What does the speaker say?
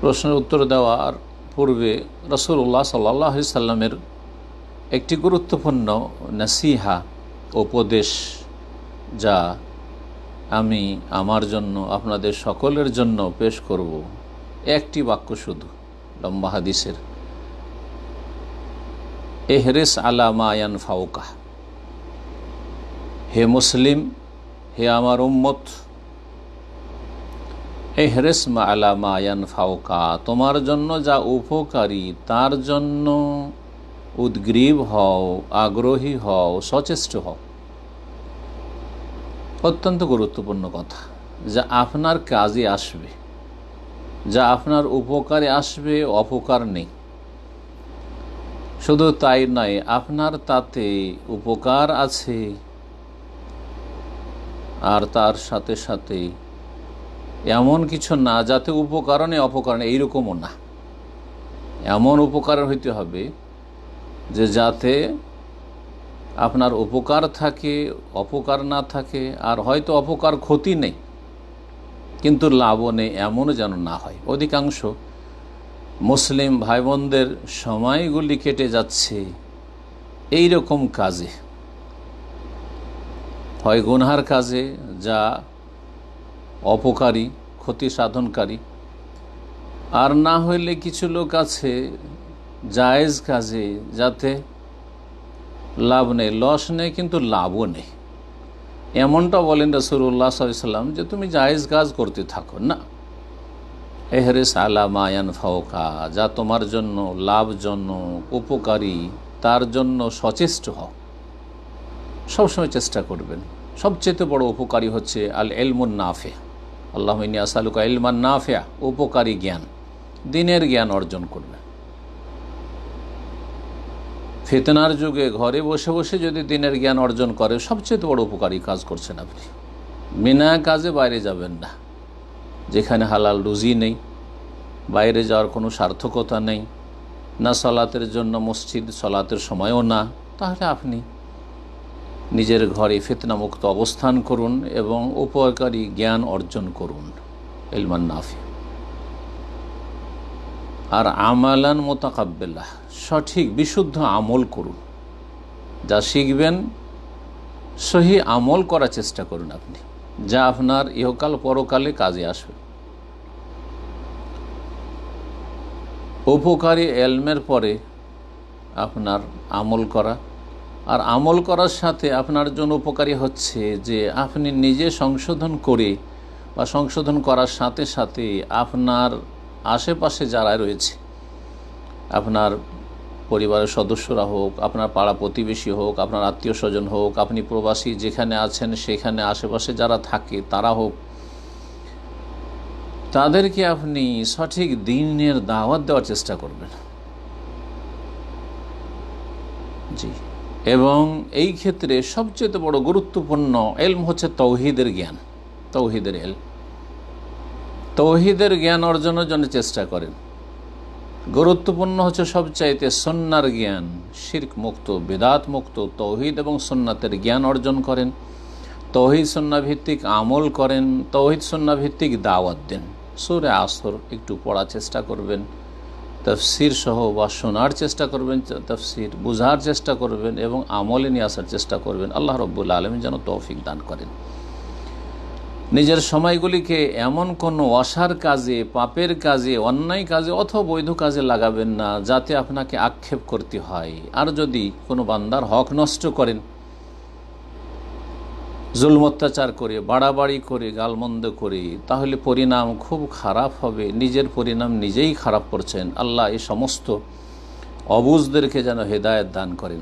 প্রশ্নের উত্তর দেওয়ার পূর্বে রসুল্লাহ সাল্লাহ সাল্লামের একটি গুরুত্বপূর্ণ নাসিহা, উপদেশ, যা আমি আমার জন্য, আপনাদের সকলের জন্য পেশ করব। একটি বাক্য শুধু, লম্বা হাদিসের। এহরেস আলামা আয়ান ফাউকা হে মুসলিম, হে আমার উম্মত এহরেস মা আলামা ফাউকা তোমার জন্য যা উপকারী, তার জন্য উদ্গ্রীব হও, আগ্রহী হও, সচেষ্ট হও। অত্যন্ত গুরুত্বপূর্ণ কথা। যা আপনার কাজে আসবে, যা আপনার উপকারে আসবে, অপকার নেই। শুধু তাই নয়, আপনার তাতে উপকার আছে। আর তার সাথে সাথে এমন কিছু না, যাতে উপকারণে অপকারণে, এইরকমও না। এমন উপকার হইতে হবে যে যাতে আপনার উপকার থাকে, অপকার না থাকে, আর হয়তো অপকার ক্ষতি নেই, কিন্তু লাভও নেই, এমনও যেন না হয়। অধিকাংশ মুসলিম ভাই বোনদের সময়গুলি কেটে যাচ্ছে এই রকম কাজে। হয় গুনহার কাজে, যা অপকারী, ক্ষতি সাধনকারী। আর না হইলে কিছু লোক আছে জায়েজ কাজে যাতে লাভ নেই, লস নেই কিন্তু লাভও নেই। এমনটা বলেন রসুল্লাহ সাল্লাম যে তুমি জায়েজ কাজ করতে থাকো, না। এহরেস আলা মায়ান ফাওকা যা তোমার জন্য লাভজনক, উপকারী, তার জন্য সচেষ্ট হও। সবসময় চেষ্টা করবেন। সবচেয়ে বড় উপকারী হচ্ছে আল এলমুন নাফে। আল্লাহ আসালুকা এলমান নাফেয়া, উপকারী জ্ঞান, দিনের জ্ঞান অর্জন করবে। ফেতনার যুগে ঘরে বসে বসে যদি দিনের জ্ঞান অর্জন করে, সবচেয়ে বড় উপকারী কাজ করছেন আপনি। বিনা কাজে বাইরে যাবেন না। যেখানে হালাল রুজি নেই, বাইরে যাওয়ার কোনো সার্থকতা নেই, না সলাতের জন্য মসজিদ সলাতের সময়ও না, তাহলে আপনি নিজের ঘরে ফেতনামুক্ত অবস্থান করুন এবং উপকারী জ্ঞান অর্জন করুন এলমান নাফি। আর আমালান মোতাকাব্বেল্লাহ সঠিক বিশুদ্ধ আমল করুন। যা শিখবেন, সহি আমল করার চেষ্টা করুন আপনি, যা আপনার ইহকাল পরকালে কাজে আসবে। উপকারী এলমের পরে আপনার আমল করা আর আমল করার সাথে আপনার জন্য উপকারী হচ্ছে যে আপনি নিজে সংশোধন করে বা সংশোধন করার সাথে সাথে আপনার আশেপাশে যারা রয়েছে, আপনার পরিবারের সদস্যরা হোক, আপনার পাড়া প্রতিবেশী হোক, আপনার আত্মীয় স্বজন হোক, আপনি প্রবাসী যেখানে আছেন সেখানে আশেপাশে যারা থাকে তারা হোক, তাদেরকে আপনি সঠিক দিনের দাওয়াত দেওয়ার চেষ্টা করবেন। জি। এবং এই ক্ষেত্রে সবচেয়ে বড় গুরুত্বপূর্ণ এলম হচ্ছে তৌহিদের জ্ঞান, তৌহিদের এল। তৌহিদের জ্ঞান অর্জনের জন্য চেষ্টা করেন। গুরুত্বপূর্ণ হচ্ছে সবচাইতে সন্ন্যার জ্ঞান, শির্ক মুক্ত, বেদাত মুক্ত, তৌহিদ এবং সন্ন্যাতের জ্ঞান অর্জন করেন। তৌহিদ সন্না ভিত্তিক আমল করেন, তৌহিদ সন্না ভিত্তিক দাওয়াত দেন। সুরে আসর একটু পড়ার চেষ্টা করবেন। তফসির সহ বা শোনার চেষ্টা করবেন তফসির বোঝার চেষ্টা করবেন এবং আমলে নিয়ে আসার চেষ্টা করবেন। আল্লাহ রব্বুল আলম যেন তৌফিক দান করেন। নিজের সময়গুলিকে এমন কোনো অসার কাজে, পাপের কাজে, অন্যায় কাজে অথবা বৈধ কাজে লাগাবেন না, যাতে আপনাকে আক্ষেপ করতে হয়। আর যদি কোনো বান্দার হক নষ্ট করেন জুলম অত্যাচার করে, বাড়াবাড়ি করে, গালমন্দ করে, তাহলে পরিণাম খুব খারাপ হবে। নিজের পরিণাম নিজেই খারাপ করছেন। আল্লাহ এই সমস্ত অবুজদেরকে যেন হেদায়ত দান করেন।